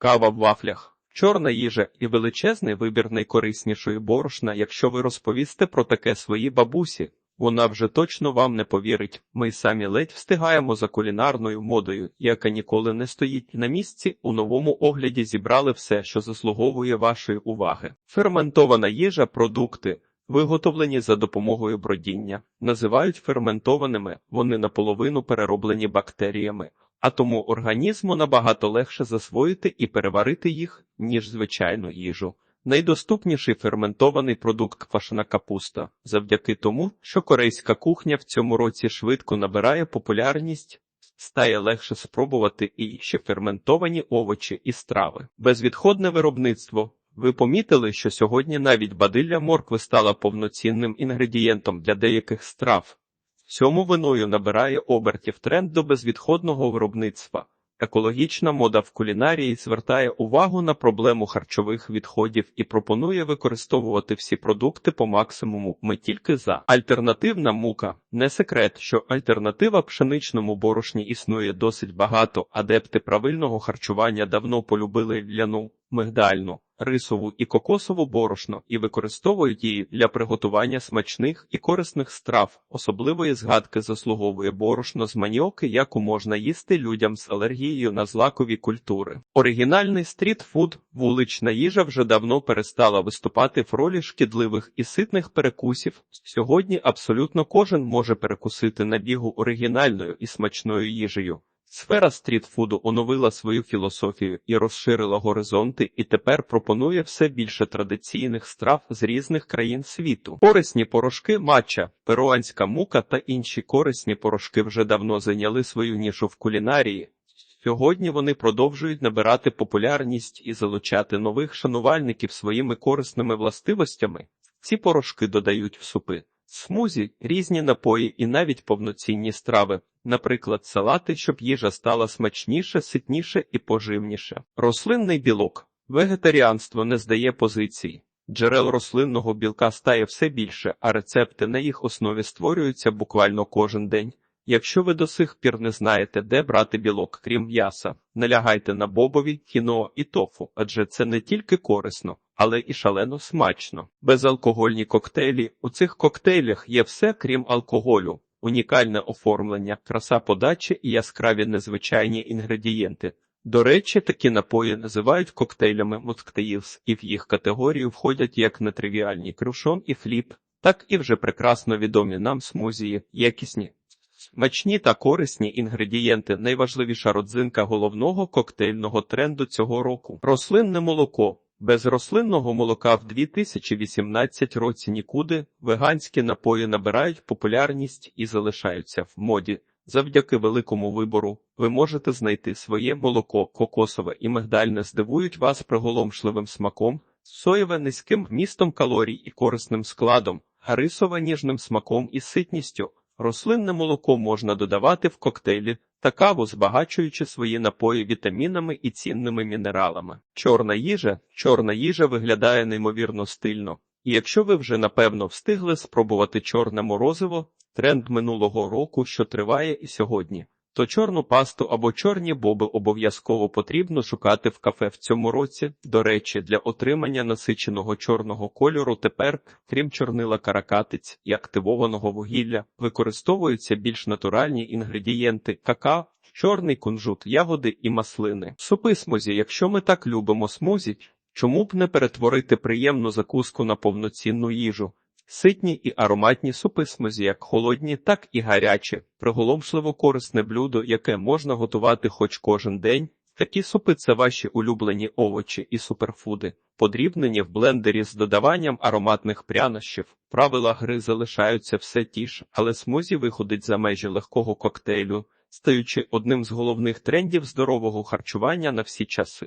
кава в вафлях, чорна їжа і величезний вибір найкориснішої борошна, якщо ви розповісте про таке своїй бабусі. Вона вже точно вам не повірить. Ми самі ледь встигаємо за кулінарною модою, яка ніколи не стоїть на місці. У новому огляді зібрали все, що заслуговує вашої уваги. Ферментована їжа, продукти, виготовлені за допомогою бродіння, називають ферментованими. Вони наполовину перероблені бактеріями, а тому організму набагато легше засвоїти і переварити їх, ніж звичайну їжу. Найдоступніший ферментований продукт квашена капуста, завдяки тому, що корейська кухня в цьому році швидко набирає популярність, стає легше спробувати і ще ферментовані овочі і страви. Безвідходне виробництво. Ви помітили, що сьогодні навіть бадилля моркви стала повноцінним інгредієнтом для деяких страв. Цьому виною набирає обертів тренд до безвідходного виробництва. Екологічна мода в кулінарії звертає увагу на проблему харчових відходів і пропонує використовувати всі продукти по максимуму. Ми тільки за альтернативна мука. Не секрет, що альтернатива пшеничному борошні існує досить багато. Адепти правильного харчування давно полюбили ляну, мигдальну, рисову і кокосову борошно і використовують її для приготування смачних і корисних страв. Особливої згадки заслуговує борошно з маніоки, яку можна їсти людям з алергією на злакові культури. Оригінальний стрітфуд, вулична їжа вже давно перестала виступати в ролі шкідливих і ситних перекусів. Сьогодні абсолютно кожен може перекусити на бігу оригінальною і смачною їжею. Сфера стрітфуду оновила свою філософію і розширила горизонти, і тепер пропонує все більше традиційних страв з різних країн світу. Корисні порошки матча, перуанська мука та інші корисні порошки вже давно зайняли свою нішу в кулінарії. Сьогодні вони продовжують набирати популярність і залучати нових шанувальників своїми корисними властивостями. Ці порошки додають в супи, смузі, різні напої і навіть повноцінні страви, наприклад, салати, щоб їжа стала смачніше, ситніше і поживніше. Рослинний білок. Вегетаріанство не здає позицій. Джерел рослинного білка стає все більше, а рецепти на їх основі створюються буквально кожен день. Якщо ви до сих пір не знаєте, де брати білок, крім м'яса, налягайте на бобові, кіно і тофу, адже це не тільки корисно, але і шалено смачно. Безалкогольні коктейлі. У цих коктейлях є все, крім алкоголю, унікальне оформлення, краса подачі і яскраві незвичайні інгредієнти. До речі, такі напої називають коктейлями Моктеїлс, і в їх категорію входять як нетривіальні крушон і фліп, так і вже прекрасно відомі нам смузії, якісні. Смачні та корисні інгредієнти найважливіша родзинка головного коктейльного тренду цього року. Рослинне молоко. Без рослинного молока в 2018 році нікуди веганські напої набирають популярність і залишаються в моді. Завдяки великому вибору ви можете знайти своє молоко, кокосове і мигдальне здивують вас приголомшливим смаком, соєве низьким вмістом калорій і корисним складом, а рисове ніжним смаком і ситністю. Рослинне молоко можна додавати в коктейлі та каву, збагачуючи свої напої вітамінами і цінними мінералами. Чорна їжа чорна їжа виглядає неймовірно стильно. І якщо ви вже напевно встигли спробувати чорне морозиво, тренд минулого року, що триває і сьогодні, то чорну пасту або чорні боби обов'язково потрібно шукати в кафе в цьому році. До речі, для отримання насиченого чорного кольору тепер, крім чорнила каракатиць і активованого вугілля, використовуються більш натуральні інгредієнти какао, чорний кунжут, ягоди і маслини. Супи смузі, якщо ми так любимо смузі, чому б не перетворити приємну закуску на повноцінну їжу? Ситні і ароматні супи смузі, як холодні, так і гарячі, приголомшливо корисне блюдо, яке можна готувати хоч кожен день. Такі супи це ваші улюблені овочі і суперфуди, подрібнені в блендері з додаванням ароматних прянощів. Правила гри залишаються все ті ж, але смузі виходить за межі легкого коктейлю, стаючи одним з головних трендів здорового харчування на всі часи.